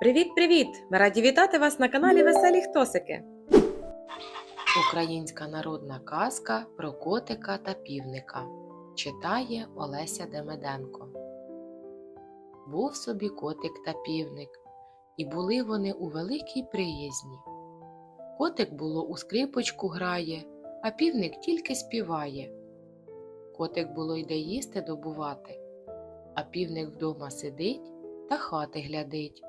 Привіт-привіт! Ми раді вітати вас на каналі Веселі Хтосики. Українська народна казка про котика та півника читає Олеся Демеденко. Був собі котик та півник, і були вони у великій приязні. Котик було у скрипочку грає, а півник тільки співає. Котик було йде їсти добувати, а півник вдома сидить та хати глядить.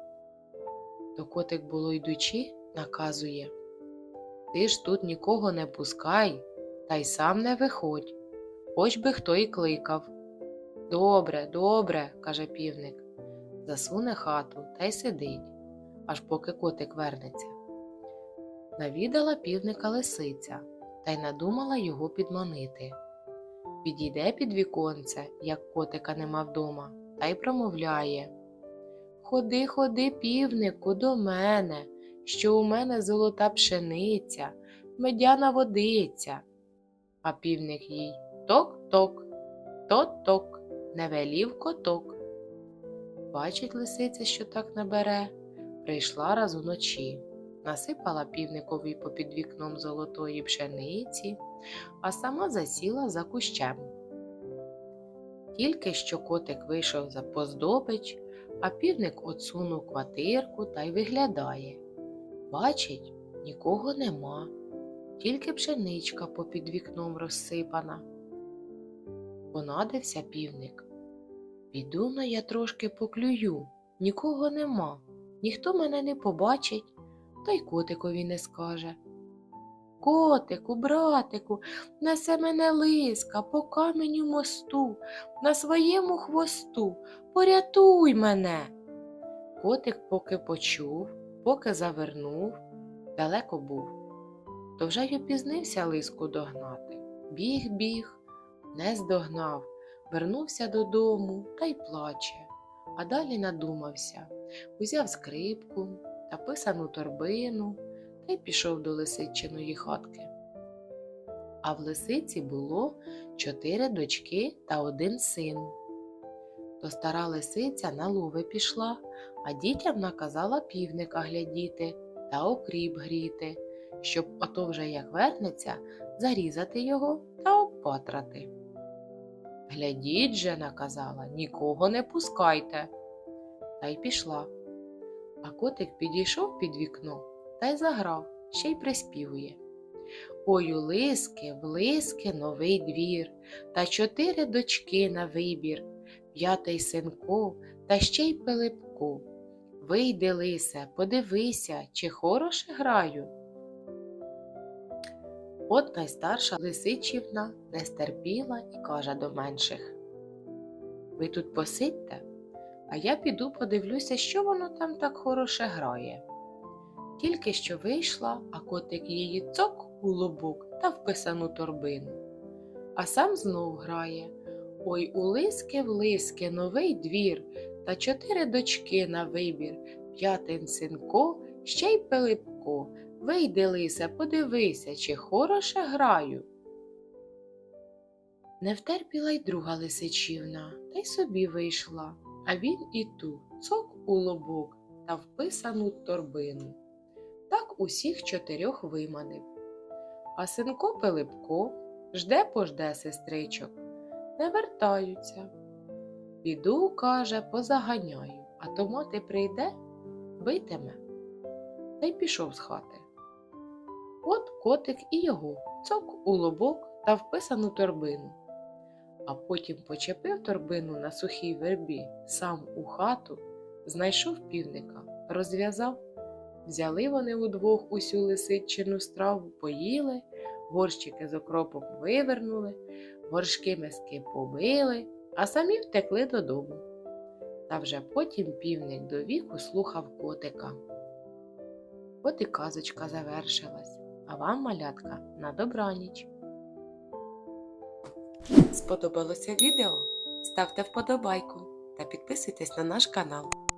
То котик було йдучи, наказує ти ж тут нікого не пускай, та й сам не виходь, хоч би хто й кликав. Добре, добре, каже півник, засуне хату та й сидить, аж поки котик вернеться. Навідала півника лисиця та й надумала його підманити. Підійде під віконце, як котика нема вдома, та й промовляє Ходи, ходи, півнику, до мене що у мене золота пшениця, медяна водиця. А півник їй ток-ток, тот-ток, не велів коток. Бачить лисиця, що так не бере, прийшла раз уночі, насипала півникові попід вікном золотої пшениці, а сама засіла за кущем. Тільки що котик вийшов за поздобич, а півник отсунув квартирку та й виглядає. Бачить, нікого нема, тільки пшеничка попід вікном розсипана. Понадився півник. Піду на я трошки поклюю, нікого нема, ніхто мене не побачить, та й котикові не скаже. Котику, братику, несе мене лиска по каменю мосту, на своєму хвосту, порятуй мене. Котик поки почув, поки завернув, далеко був, то вже й опізнився лиску догнати. Біг, біг, не здогнав, вернувся додому та й плаче, а далі надумався, узяв скрипку та писану торбину й пішов до лисичиної хатки. А в лисиці було чотири дочки та один син. То стара лисиця на лови пішла, а дітям наказала півника глядіти та окріп гріти, щоб ото вже як вернеться, зарізати його та обпатрати. Глядіть же, наказала, нікого не пускайте. Та й пішла. А котик підійшов під вікно та й заграв, ще й приспівує. Ой, у лиски, в лиски новий двір, та чотири дочки на вибір, п'ятий синко, та ще й Пилипко. Вийди, лисе, подивися, чи хороше граю. От найстарша лисичівна не стерпіла і каже до менших Ви тут посидьте, а я піду подивлюся, що воно там так хороше грає. Тільки що вийшла, а котик її цок у лобок та вписану торбину, а сам знов грає Ой, у лиски в лиски новий двір, та чотири дочки на вибір, п'ятин синко, ще й Пилипко. Вийди, лисе, подивися, чи хороше граю. Не втерпіла й друга лисичівна, та й собі вийшла, а він і ту цок у лобок та вписану торбину. Усіх чотирьох виманив. А синко Пилипко жде пожде сестричок, не вертаються. Піду, каже, позаганяю, а то мати прийде, битиме. Та й пішов з хати. От котик і його цок у лобок та вписану торбину. А потім почепив торбину на сухій вербі сам у хату, знайшов півника, розв'язав. Взяли вони удвох усю лисичину страву, поїли, горщики з окропом вивернули, горшки миски побили, а самі втекли додому. Та вже потім півник до віку слухав котика. От і казочка завершилась, а вам, малятка, на добраніч. Сподобалося відео? Ставте вподобайку та підписуйтесь на наш канал.